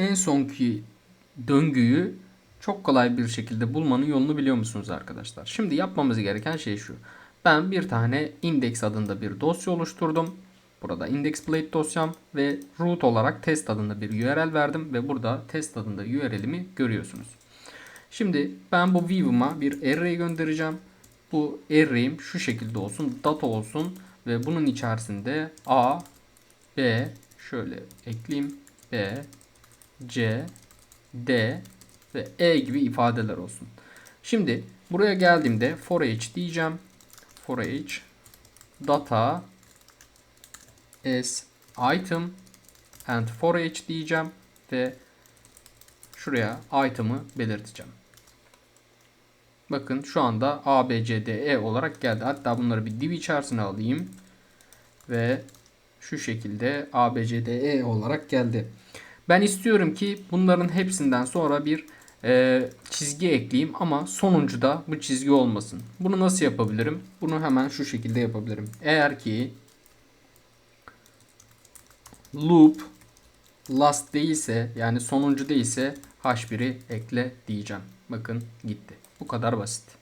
en sonki döngüyü çok kolay bir şekilde bulmanın yolunu biliyor musunuz arkadaşlar? Şimdi yapmamız gereken şey şu. Ben bir tane index adında bir dosya oluşturdum. Burada index plate dosyam ve root olarak test adında bir URL verdim ve burada test adında URL'imi görüyorsunuz. Şimdi ben bu view'ıma bir array göndereceğim. Bu array'im şu şekilde olsun, data olsun ve bunun içerisinde A, B, şöyle ekleyeyim, B, C, D ve E gibi ifadeler olsun. Şimdi buraya geldiğimde for each diyeceğim. For each data as item and for each diyeceğim ve şuraya item'ı belirteceğim. Bakın şu anda A, B, C, D, E olarak geldi. Hatta bunları bir div içerisine alayım. Ve şu şekilde A, B, C, D, E olarak geldi. Ben istiyorum ki bunların hepsinden sonra bir e, çizgi ekleyeyim ama sonuncuda bu çizgi olmasın. Bunu nasıl yapabilirim? Bunu hemen şu şekilde yapabilirim. Eğer ki loop last değilse yani sonuncu değilse h1'i ekle diyeceğim. Bakın gitti. Bu kadar basit.